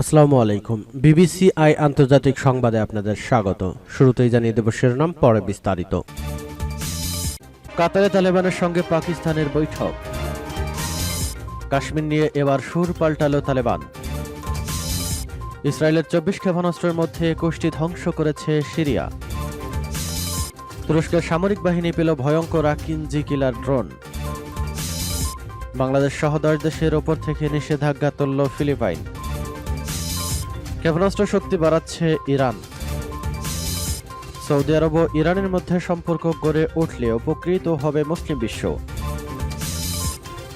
আসসালামু আলাইকুম। BBC I আন্তর্জাতিক সংবাদে আপনাদের স্বাগত। শুরুতেই জানিয়ে দেব শিরোনাম, পরে বিস্তারিত। কাতারে তালেবানের সঙ্গে পাকিস্তানের বৈঠক। কাশ্মীর নিয়ে এবার সুর পাল্টালো তালেবান। ইসরায়েলের চব্বিশ ক্ষেপণাস্ত্রের মধ্যে একুশটি ধ্বংস করেছে সিরিয়া। তুরস্কের সামরিক বাহিনী পেল ভয়ঙ্কর আকিনজি কিলার ড্রোন। বাংলাদেশ সহ দশ দেশের ওপর থেকে নিষেধাজ্ঞা তুলল ফিলিপাইন। ক্ষেপণাস্ত্র শক্তি বাড়াচ্ছে ইরান। সৌদি আরব ও ইরানের মধ্যে সম্পর্ক গড়ে উঠলে উপকৃত হবে মুসলিম বিশ্ব।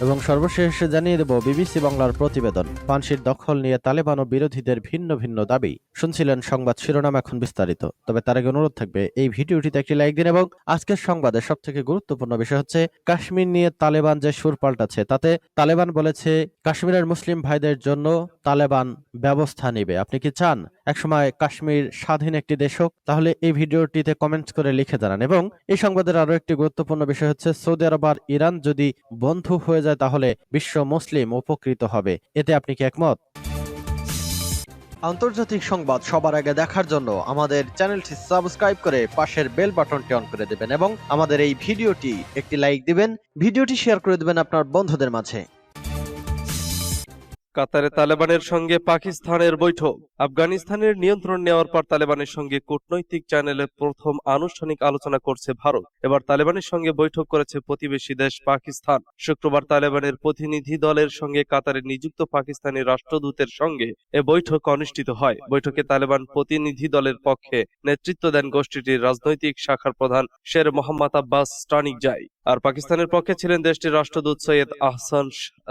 এবং সর্বশেষ জানিয়ে দেব বিবিসি বাংলার প্রতিবেদন। পানশির দখল নিয়ে তালেবান ও বিরোধীদের ভিন্ন ভিন্ন দাবি। শুনছিলেন সংবাদ শিরোনাম এখন বিস্তারিত। তবে তার আগে অনুরোধ থাকবে, এই ভিডিওটিতে একটি লাইক দিন এবং আজকের সংবাদের সব থেকে গুরুত্বপূর্ণ বিষয় হচ্ছে, কাশ্মীর নিয়ে তালেবান যে সুর পাল্টাচ্ছে, তাতে তালেবান বলেছে, কাশ্মীরের মুসলিম ভাইদের জন্য তালেবান ব্যবস্থা নেবে। আপনি কি চান? একসময় কাশ্মীর স্বাধীন একটি দেশ হোক, তাহলে এই ভিডিওটিতে কমেন্ট করে লিখে জানান। এবং এই সংবাদের আরও একটি গুরুত্বপূর্ণ বিষয় হচ্ছে, সৌদি আরব আর ইরান যদি বন্ধু হয়ে যায় তাহলে বিশ্ব মুসলিম উপকৃত হবে। এতে আপনি কি একমত? আন্তর্জাতিক সংবাদ সবার আগে দেখার জন্য আমাদের চ্যানেলটি সাবস্ক্রাইব করে পাশের বেল বাটনটি অন করে দেবেন এবং আমাদের এই ভিডিওটি একটি লাইক দিবেন। ভিডিওটি শেয়ার করে দেবেন আপনার বন্ধুদের মাঝে। কাতারে তালেবানের সঙ্গে পাকিস্তানের বৈঠক। আফগানিস্তানের নিয়ন্ত্রণ নেওয়ার পর তালেবানের সঙ্গে কূটনৈতিক চ্যানেলে প্রথম আনুষ্ঠানিক আলোচনা করছে ভারত। এবার তালেবানের সঙ্গে বৈঠক করেছে প্রতিবেশী দেশ পাকিস্তান। শুক্রবার তালেবানের প্রতিনিধি দলের সঙ্গে কাতারে নিযুক্ত পাকিস্তানি রাষ্ট্রদূতের সঙ্গে এ বৈঠক অনুষ্ঠিত হয়। বৈঠকে তালেবান প্রতিনিধি দলের পক্ষে নেতৃত্ব দেন গোষ্ঠীটির রাজনৈতিক শাখার প্রধান শের মোহাম্মদ আব্বাস স্টানিক জাই আর পাকিস্তানের পক্ষে ছিলেন দেশটির রাষ্ট্রদূত সৈয়দ আহসান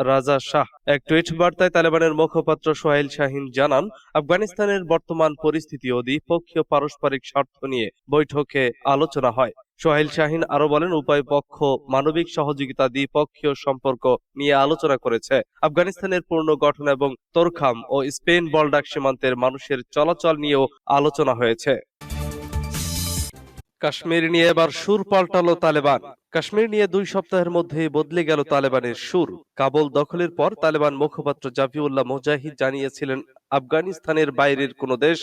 রাজা শাহ। এক টুইট বার্তায় তালেবানের মুখপাত্র সোহেল শাহিন জানান, আফগানিস্তানের বর্তমান পরিস্থিতি ও দ্বিপক্ষীয় পারস্পরিক স্বার্থ নিয়ে বৈঠকে আলোচনা হয়। সোহেল শাহিন আরও বলেন, উভয় পক্ষ মানবিক সহযোগিতা, দ্বিপক্ষীয় সম্পর্ক নিয়ে আলোচনা করেছে। আফগানিস্তানের পূর্ণ গঠন এবং তোরখাম ও স্পেন বলডাক সীমান্তের মানুষের চলাচল নিয়েও আলোচনা হয়েছে। কাশ্মীর নিয়ে এবার সুর পাল্টালো তালেবান। কাশ্মীর নিয়ে দুই সপ্তাহের মধ্যেই বদলে গেল তালেবানের সুর। কাবুল দখলের পর তালেবান মুখপাত্র জাফিউল্লাহ মুজাহিদ জানিয়েছিলেন, আফগানিস্তানের বাইরের কোনো দেশ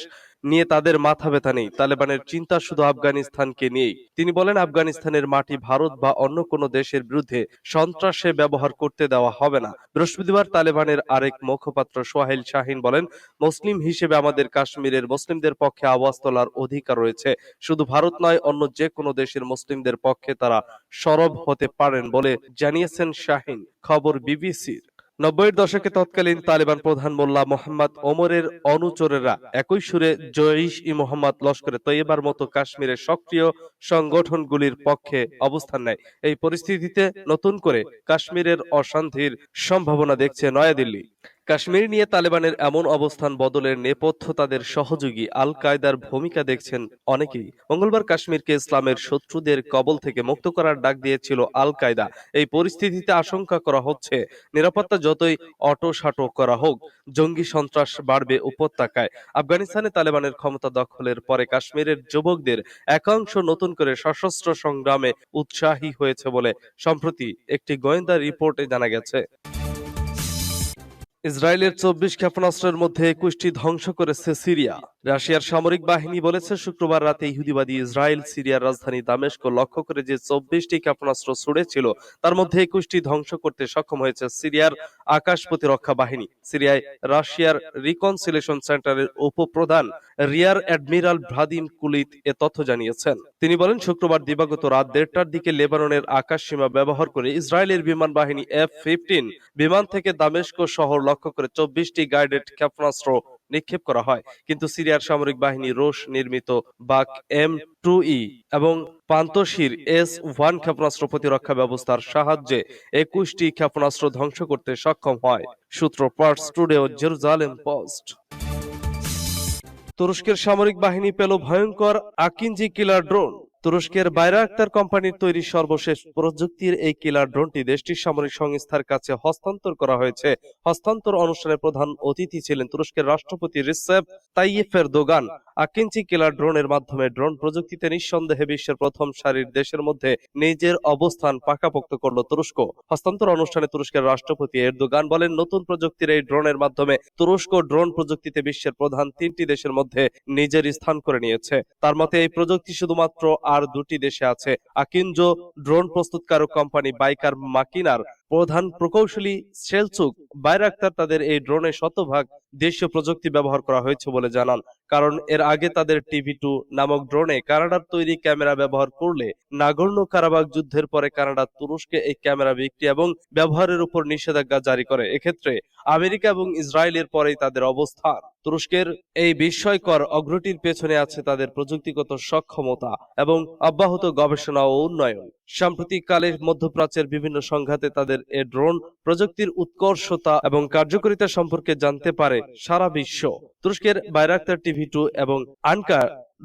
নিয়ে তাদের মাথা ব্যথা নেই, তালেবানের চিন্তা শুধু আফগানিস্তানকে নিয়েই। তিনি বলেন, আফগানিস্তানের মাটি ভারত বা অন্য কোনো দেশের বিরুদ্ধে সন্ত্রাসে ব্যবহার করতে দেওয়া হবে না। বৃহস্পতিবার তালেবানের আরেক মুখপাত্র সোহেল শাহিন বলেন, মুসলিম হিসেবে আমাদের কাশ্মীরের মুসলিমদের পক্ষে আওয়াজ তোলার অধিকার রয়েছে। শুধু ভারত নয়, অন্য যে কোনো দেশের মুসলিমদের পক্ষে তারা সরব হতে পারেন বলে জানিয়েছেন শাহিন। খবর বিবিসির। নব্বইয়ের দশকে তৎকালীন তালেবান প্রধান মোল্লা মোহাম্মদ ওমরের অনুচরেরা একই সুরে জইশ ই মোহাম্মদ লস্করে তৈবার মতো কাশ্মীরের সক্রিয় সংগঠনগুলির পক্ষে অবস্থান নেয়। এই পরিস্থিতিতে নতুন করে কাশ্মীরের অশান্তির সম্ভাবনা দেখছে নয়াদিল্লি। কাশ্মীর নিয়ে তালেবানের এমন অবস্থান বদলের নেপথ্য তাদের সহযোগী আল কায়দার ভূমিকা দেখছেন অনেকেই। মঙ্গলবার কাশ্মীরকে ইসলামের শত্রুদের কবল থেকে মুক্ত করার ডাক দিয়েছিল আল কায়দা এই পরিস্থিতিতে আশঙ্কা করা হচ্ছে, নিরাপত্তা যতই অটোসাটো করা হোক, জঙ্গি সন্ত্রাস বাড়বে উপত্যকায়। আফগানিস্তানে তালেবানের ক্ষমতা দখলের পরে কাশ্মীরের যুবকদের একাংশ নতুন করে সশস্ত্র সংগ্রামে উৎসাহী হয়েছে বলে সম্প্রতি একটি গোয়েন্দা রিপোর্টে জানা গেছে। ইসরায়েলের চব্বিশ ক্ষেপণাস্ত্রের মধ্যে একুশটি ধ্বংস করেছে সিরিয়া। রাশিয়ার সামরিক বাহিনী বলেছে, শুক্রবার রাতে ইহুদিবাদী ইসরায়েল সিরিয়ার রাজধানী দামেস্ক লক্ষ্য করে যে চব্বিশটি ক্ষেপণাস্ত্র ছুড়েছিল, তার মধ্যে একুশটি ধ্বংস করতে সক্ষম হয়েছে সিরিয়ার আকাশ প্রতিরক্ষা বাহিনী। সিরিয়ায় রাশিয়ার রিকনসিলেশন সেন্টারের উপপ্রধান রিয়ার অ্যাডমিরাল ভ্রাদিম কুলিত এ তথ্য জানিয়েছেন। তিনি বলেন, শুক্রবার দিবাগত রাত দেড়টার দিকে লেবাননের আকাশ সীমা ব্যবহার করে ইসরায়েলের বিমান বাহিনী এফ ফিফটিন বিমান থেকে দামেস্ক শহর লক্ষ্য করে চব্বিশটি গাইডেড ক্ষেপণাস্ত্র নিক্ষেপ করা হয়। কিন্তু সিরিয়ার সামরিক বাহিনী রোশ নির্মিত বাক এম টু ই এবং পান্তশির এস ওয়ান ক্ষেপণাস্ত্র প্রতিরক্ষা ব্যবস্থার সাহায্যে একুশটি ক্ষেপণাস্ত্র ধ্বংস করতে সক্ষম হয়, সূত্র পার্টস টুডে ও জেরুজালেম পোস্ট তুরস্কের সামরিক বাহিনী পেল ভয়ঙ্কর আকিনজি কিলার ড্রোন তুরস্কের বাইরাক্তার কোম্পানির তৈরি সর্বশেষ প্রযুক্তির এই কিলার ড্রোনটি দেশটির সামরিক সংস্থার কাছে হস্তান্তর করা হয়েছে। হস্তান্তর অনুষ্ঠানে প্রধান অতিথি ছিলেন তুরস্কের রাষ্ট্রপতি রিসেপ তাইয়েফের দোগান আকিঞ্চি কিলার ড্রোনের মাধ্যমে ড্রোন প্রযুক্তিতে নিঃসন্দেহে বিশ্বের প্রথম সারির দেশের মধ্যে নিজের অবস্থান পাকাপোক্ত করল তুরস্ক। হস্তান্তর অনুষ্ঠানে তুরস্কের রাষ্ট্রপতি এরদোগান বলেন, নতুন প্রযুক্তির এই ড্রোনের মাধ্যমে তুরস্ক ড্রোন প্রযুক্তিতে বিশ্বের প্রধান তিনটি দেশের মধ্যে নিজের স্থান করে নিয়েছে। তার মতে, এই প্রযুক্তি শুধুমাত্র আর দুটি দেশে আছে। আকিনজো ড্রোন প্রস্তুতকারক কোম্পানি বাইকার মাকিনার প্রধান প্রকৌশলী সেলচুক বাইরাক্তার তাদের এই ড্রোনে শতভাগ দেশীয় প্রযুক্তি ব্যবহার করা হয়েছে বলে জানান। কারণ এর আগে তাদের টিভি টু নামক ড্রোনে কানাডার তৈরি ক্যামেরা ব্যবহার করলে নাগর্ণ কারাবাগ যুদ্ধের পরে কানাডা তুরস্কে এই ক্যামেরা বিক্রি এবং ব্যবহারের উপর নিষেধাজ্ঞা জারি করে। এক্ষেত্রে আমেরিকা এবং ইসরায়েলের পরেই তাদের অবস্থান। তুরস্কের এই বিস্ময়কর অগ্রটির পেছনে আছে তাদের প্রযুক্তিগত সক্ষমতা এবং অব্যাহত গবেষণা ও উন্নয়ন। সাম্প্রতিক কালে মধ্যপ্রাচ্যের বিভিন্ন সংঘাতে তাদের এ ড্রোন প্রযুক্তির উৎকর্ষতা এবং কার্যকারিতা সম্পর্কে জানতে পারে সারা বিশ্ব। তুরস্কের বাইরাক্তার টিভি টু এবং আনকা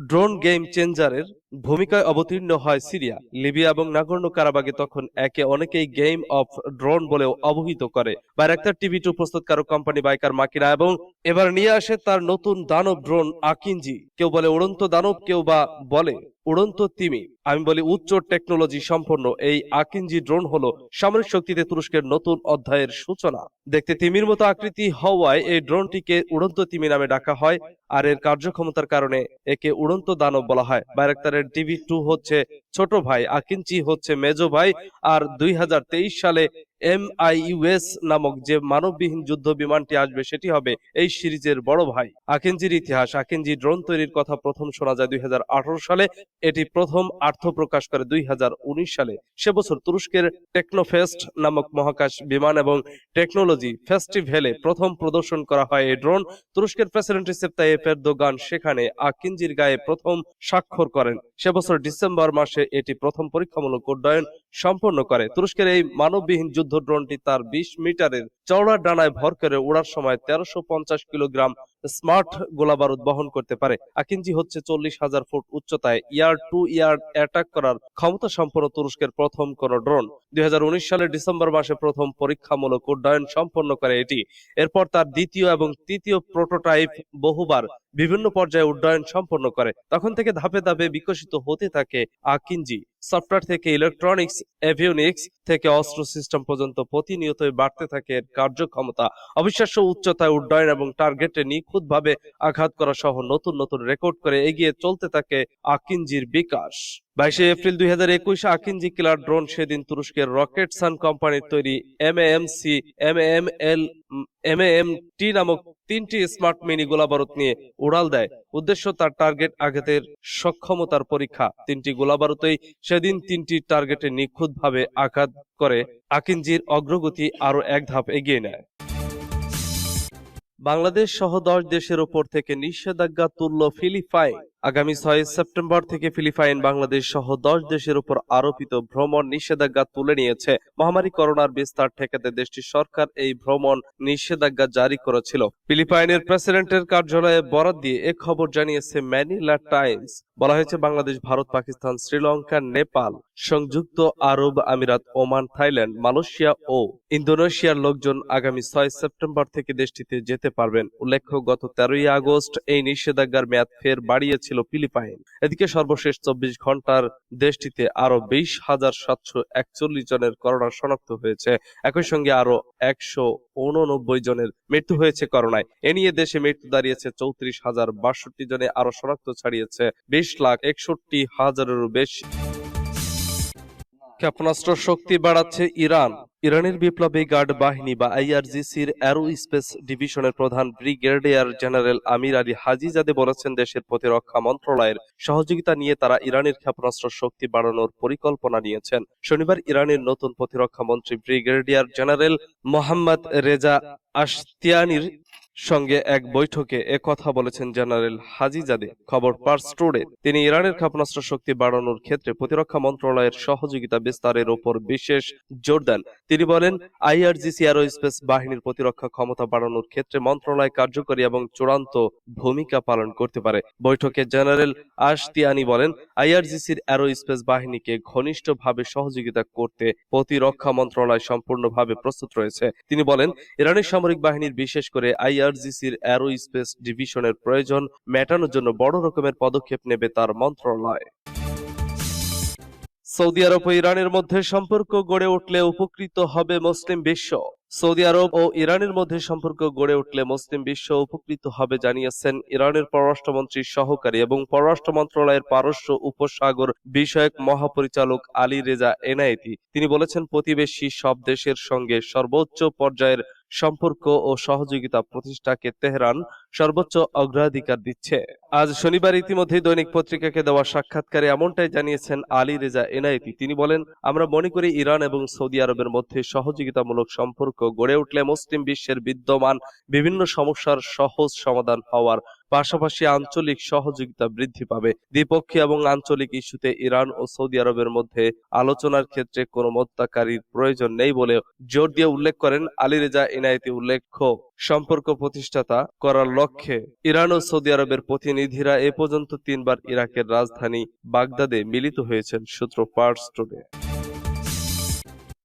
ড্রোন গেম চেঞ্জারের ভূমিকায় অবতীর্ণ হয় সিরিয়া। লিবিয়া এবং নাগর্ণ কারাবাগে তখন একে অনেকেই গেম অফ ড্রোন বলেও অবহিত করে। বাইরাক্তার টিভি টু প্রস্তুতকারক কোম্পানি বাইকার মাকিনা এবং এবার নিয়ে আসে তার নতুন দানব ড্রোন আকিঞ্জি কেউ বলে উড়ন্ত দানব, কেউ বা বলে উড়ন্ত তিমি। আমি বলি উচ্চ টেকনোলজি সম্পন্ন এই আকিনজি ড্রোন হলো সামরিক শক্তিতে তুরস্কের নতুন অধ্যায়ের সূচনা। দেখতে তিমির মতো আকৃতি হওয়ায় এই ড্রোনটিকে উড়ন্ত তিমি নামে ডাকা হয়, আর এর কার্যক্ষমতার কারণে একে উড়ন্ত দানব বলা হয়। বাইরাক্তারের টিভি টু হচ্ছে ছোট ভাই আকিঞ্চি হচ্ছে মেজো ভাই, আর দুই হাজার তেইশ সালে এম ইউএস নামক যে মানববিহীন যুদ্ধ বিমানটি আসবে, সেটি হবে এই সিরিজের বড় ভাই। আকিনজির ইতিহাস, আকিনজি ড্রোন তৈরির কথা প্রথম শোনা যায় দুই সালে। এটি প্রথম আর্থ প্রকাশ করে দুই সালে। সে বছর তুরস্কের টেকনোফেস্ট নামক মহাকাশ বিমান এবং টেকনোলজি ফেস্টিভ্যালে প্রথম প্রদর্শন করা হয় এই ড্রোন। তুরস্কের প্রেসিডেন্ট রিসেপ তাইয়েপ এরদোগান সেখানে আকিনজির গায়ে প্রথম স্বাক্ষর করেন। সে বছর ডিসেম্বর মাসে এটি প্রথম পরীক্ষামূলক উড্ডয়ন সম্পন্ন করে। তুরস্কের এই মানববিহীন যুদ্ধ ড্রোনটি তার বিশ মিটারের চওড়া ডানায় ভর করে ওড়ার সময় তেরোশো পঞ্চাশ কিলোগ্রাম স্মার্ট গোলাবারুদ বহন করতে পারে। আকিনজি হচ্ছে চল্লিশ হাজার ফুট উচ্চতায় ইয়ার টু ইয়ার অ্যাটাক করার ক্ষমতা সম্পন্ন তুরস্কের প্রথম কোন ড্রোন। দুই হাজার উনিশ সালের ডিসেম্বর মাসে প্রথম পরীক্ষামূলক উড্ডয়ন সম্পন্ন করে এটি। এরপর তার দ্বিতীয় এবং তৃতীয় প্রোটোটাইপ বহুবার বিভিন্ন পর্যায়ে উড্ডয়ন সম্পন্ন করে। তখন থেকে ধাপে ধাপে বিকশিত হতে থাকে আকিনজি। সফটওয়্যার থেকে ইলেকট্রনিক্স এভিওনিক্স থেকে অস্ত্র সিস্টেম পর্যন্ত প্রতিনিয়তই বাড়তে থাকে এর কার্যক্ষমতা। অবিশ্বাস্য উচ্চতায় উড্ডয়ন এবং টার্গেটে নিখুঁতভাবে আঘাত করা সহ নতুন নতুন রেকর্ড করে এগিয়ে চলতে থাকে আকিঞ্জির বিকাশ। বাইশে এপ্রিল দুই হাজার একুশ আকিনজি কিলার ড্রোন সেদিন তুরস্কের রকেট সান কোম্পানির তৈরি M M C M M L M M T নামক তিনটি স্মার্ট মিনি গোলাবারুদ নিয়ে উড়াল দেয়। উদ্দেশ্য তার টার্গেট আঘাতের সক্ষমতার পরীক্ষা। তিনটি গোলাবারুতেই সেদিন তিনটি টার্গেটে নিখুঁতভাবে আঘাত করে। আকিনজির অগ্রগতি আরও এক ধাপ এগিয়ে নেয়। বাংলাদেশ সহ দশ দেশের ওপর থেকে নিষেধাজ্ঞা তুলল ফিলিপাইন। আগামী ছয় সেপ্টেম্বর থেকে ফিলিপাইন বাংলাদেশ সহ দশ দেশের উপর আরোপিত ভ্রমণ নিষেধাজ্ঞা তুলে নিয়েছে। মহামারী করোনার বিস্তার ঠেকাতে দেশটির সরকার এই ভ্রমণ নিষেধাজ্ঞা জারি করেছিল। ফিলিপাইনের প্রেসিডেন্টের কার্যালয়ে বরাদ দিয়ে এ খবর জানিয়েছে ম্যানিলা টাইমস। বলা হয়েছে, বাংলাদেশ, ভারত, পাকিস্তান, শ্রীলঙ্কা, নেপাল, সংযুক্ত আরব আমিরাত, ওমান, থাইল্যান্ড, মালয়েশিয়া ও ইন্দোনেশিয়ার লোকজন আগামী ছয় সেপ্টেম্বর থেকে দেশটিতে যেতে পারবেন। উল্লেখ্য, গত তেরোই আগস্ট এই নিষেধাজ্ঞার মেয়াদ ফের বাড়িয়েছিল ফিলিপাইন। এদিকে সর্বশেষ চব্বিশ ঘণ্টার দেশটিতে আরও বিশ হাজার সাতশো একচল্লিশ জনের করোনা শনাক্ত হয়েছে। একই সঙ্গে আরও একশো উননব্বই জনের মৃত্যু হয়েছে করোনায়। এ নিয়ে দেশে মৃত্যু দাঁড়িয়েছে চৌত্রিশ হাজার বাষট্টি জনে আরও শনাক্ত ছাড়িয়েছে বিশ লাখ একষট্টি হাজারেরও বেশি। ক্ষেপণাস্ত্র শক্তি বাড়াচ্ছে ইরান। ইরানের বিপ্লবী গার্ড বাহিনী বা আইআরজিসির অ্যারো স্পেস ডিভিশনের প্রধান brigadier general Amir Ali Hajizadeh বলেছেন, দেশের প্রতিরক্ষা মন্ত্রণালয়ের সহযোগিতা নিয়ে তারা ইরানের ক্ষেপণাস্ত্র শক্তি বাড়ানোর পরিকল্পনা নিয়েছেন। শনিবার ইরানের নতুন প্রতিরক্ষা মন্ত্রী ব্রিগেডিয়ার জেনারেল মোহাম্মদ রেজা আশতিয়ানির সঙ্গে এক বৈঠকে এ কথা বলেছেন জেনারেল হাজিজাদে। খবর পার্স টুডে তিনি ইরানের ক্ষেপণাস্ত্র শক্তি বাড়ানোর ক্ষেত্রে প্রতিরক্ষা মন্ত্রণালয়ের সহযোগিতা বিস্তারের উপর বিশেষ জোর দেন। তিনি বলেন, আইআরজিসি এরোস্পেস বাহিনীর প্রতিরক্ষা ক্ষমতা বাড়ানোর ক্ষেত্রে মন্ত্রণালয় কার্যকরী এবং চূড়ান্ত ভূমিকা পালন করতে পারে। বৈঠকে জেনারেল আশতিয়ানি বলেন, আইআরজিসির অ্যারোস্পেস বাহিনীকে ঘনিষ্ঠভাবে সহযোগিতা করতে প্রতিরক্ষা মন্ত্রণালয় সম্পূর্ণভাবে প্রস্তুত রয়েছে। তিনি বলেন, ইরানের সামরিক বাহিনীর বিশেষ করে আইআরজিসির অ্যারোস্পেস ডিভিশনের প্রয়োজন মেটানোর জন্য বড় রকমের পদক্ষেপ নেবে তার মন্ত্রণালয়। সৌদি আরব ও ইরানের মধ্যে সম্পর্ক গড়ে উঠলে উপকৃত হবে মুসলিম বিশ্ব। সৌদি আরব ও ইরানের মধ্যে সম্পর্ক গড়ে উঠলে মুসলিম বিশ্ব উপকৃত হবে জানিয়েছেন ইরানের পররাষ্ট্রমন্ত্রীর সহকারী এবং পররাষ্ট্র মন্ত্রণালয়ের পারস্য উপসাগর বিষয়ক মহাপরিচালক আলী রেজা এনায়েতি। তিনি বলেছেন, প্রতিবেশী সব দেশের সঙ্গে সর্বোচ্চ পর্যায়ের সম্পর্ক ও সহযোগিতা প্রতিষ্ঠাকে তেহরান সর্বোচ্চ অগ্রাধিকার দিচ্ছে। আজ শনিবার ইতিমধ্যে দৈনিক পত্রিকাকে দেওয়া সাক্ষাৎকারে এমনটাই জানিয়েছেন আলী রেজা এনায়েতি তিনি বলেন, আমরা মনে করি ইরান এবং সৌদি আরবের মধ্যে সহযোগিতামূলক সম্পর্ক গড়ে উঠলে মুসলিম বিশ্বের বিদ্যমান বিভিন্ন সমস্যার সহজ সমাধান হওয়ার পাশাপাশি আঞ্চলিক সহযোগিতা বৃদ্ধি পাবে। দ্বিপক্ষীয় এবং আঞ্চলিক ইস্যুতে ইরান ও সৌদি আরবের মধ্যে আলোচনার ক্ষেত্রে কোনো মধ্যকারীর প্রয়োজন নেই বলে জোর দিয়ে উল্লেখ করেন আলী রেজা ইনায়েতি উল্লেখ্য। সম্পর্ক প্রতিষ্ঠাতা করার লক্ষ্যে ইরান ও সৌদি আরবের প্রতিনিধিরা এ পর্যন্ত তিনবার ইরাকের রাজধানী বাগদাদে মিলিত হয়েছেন, সূত্র পার্স টুডে।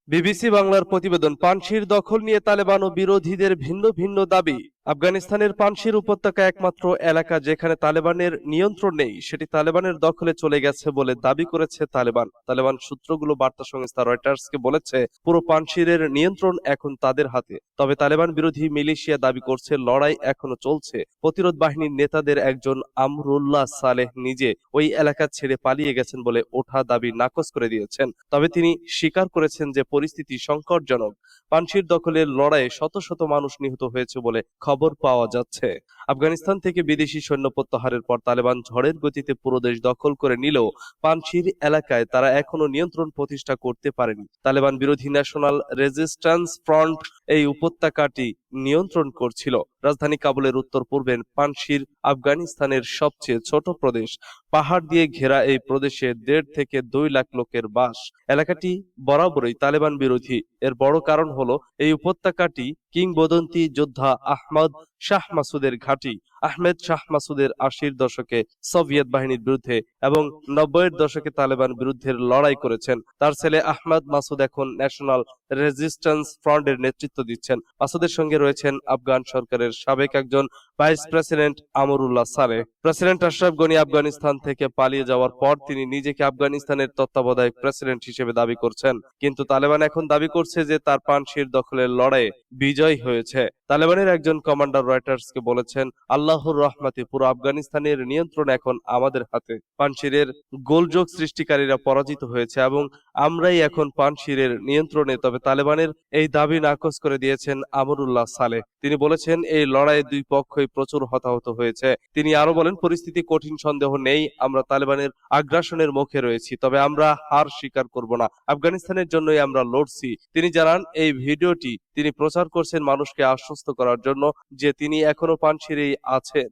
বিবিসি বাংলার প্রতিবেদন পানশির দখল নিয়ে তালেবান ও বিরোধীদের ভিন্ন ভিন্ন দাবি। আফগানিস্তানের পানশির উপত্যকা একমাত্র এলাকা যেখানে তালেবানের নিয়ন্ত্রণ নেই, সেটি তালেবানের দখলে চলে গেছে বলে দাবি করেছে তালেবান। তালেবান সূত্রগুলো বার্তা সংস্থা রয়টার্সকে বলেছে, পুরো পানশিরের নিয়ন্ত্রণ এখন তাদের হাতে। তবে তালেবান বিরোধী মিলিশিয়া দাবি করছে, লড়াই এখনও চলছে। প্রতিরোধ বাহিনীর নেতাদের একজন আমরুল্লাহ সালেহ নিজে ওই এলাকা ছেড়ে পালিয়ে গেছেন বলে ওঠা দাবি নাকচ করে দিয়েছেন। তবে তিনি স্বীকার করেছেন যে পরিস্থিতি সংকটজনক। পানশির দখলের লড়াইয়ে শত শত মানুষ নিহত হয়েছে বলে খবর পাওয়া যাচ্ছে। আফগানিস্তান থেকে বিদেশি সৈন্য প্রত্যাহারের পর তালেবান ঝড়ের গতিতে পুরো দেশ দখল করে নিলেও পানশির এলাকায় তারা এখনও নিয়ন্ত্রণ প্রতিষ্ঠা করতে পারেনি। তালেবান বিরোধী ন্যাশনাল রেজিস্ট্যান্স ফ্রন্ট এই উপত্যকাটি নিয়ন্ত্রণ করছিল। রাজধানী কাবুলের উত্তর পূর্বে পানশির আফগানিস্তানের সবচেয়ে ছোট প্রদেশ। পাহাড় দিয়ে ঘেরা এই প্রদেশে দেড় থেকে দুই লাখ লোকের বাস। এলাকাটি বরাবরই তালেবান বিরোধী। এর বড় কারণ হলো এই উপত্যকাটি কিংবদন্তি যোদ্ধা আহমদ শাহ মাসুদের ঘাঁটি। কাটি আহমেদ শাহ মাসুদের আশির দশকে সোভিয়েত বাহিনীর বিরুদ্ধে এবং নব্বইয়ের দশকে তালেবান বিরুদ্ধে লড়াই করেছেন। তার ছেলে আহমদ মাসুদ এখন ন্যাশনাল রেজিস্ট্যান্স ফ্রন্টের নেতৃত্ব দিচ্ছেন। মাসুদের সঙ্গে রয়েছেন আফগান সরকারের সাবেক একজন vice president Amrullah Saleh. President Ashraf Ghani Afghanistan থেকে পালিয়ে যাওয়ার পর তিনি নিজেকে আফগানিস্তানের তত্ত্বাবধায়ক প্রেসিডেন্ট হিসেবে দাবি করছেন। কিন্তু তালেবান এখন দাবি করছে যে তার পানশির দখলের লড়াইয়ে বিজয় হয়েছে। তালেবানের একজন কমান্ডার রয়টার্সকে বলেছেন আল্লাহর রহমাতে পুরো আফগানিস্তানের নিয়ন্ত্রণ এখন আমাদের হাতে। পানশিরের গোলযোগ সৃষ্টিকারীরা পরাজিত হয়েছে এবং আমরাই এখন পানশিরের নিয়ন্ত্রণে। তবে তালেবানের এই দাবি নাকচ করে দিয়েছেন আমরুল্লাহ সালেহ। তিনি বলেছেন, এই লড়াইয়ে দুই পক্ষই প্রচুর হতাহত হয়েছে। তিনি আরও বলেন, পরিস্থিতি কঠিন, সন্দেহ নেই। আমরা তালেবানের আগ্রাসনের মুখে রয়েছি। তবে আমরা হার স্বীকার করব না। আফগানিস্তানের জন্যই আমরা লড়ছি। তিনি জানান, এই ভিডিওটি তিনি প্রচার করছেন মানুষকে আশ্বস্ত করার জন্য যে তিনি এখনও পানশিরেই আছেন?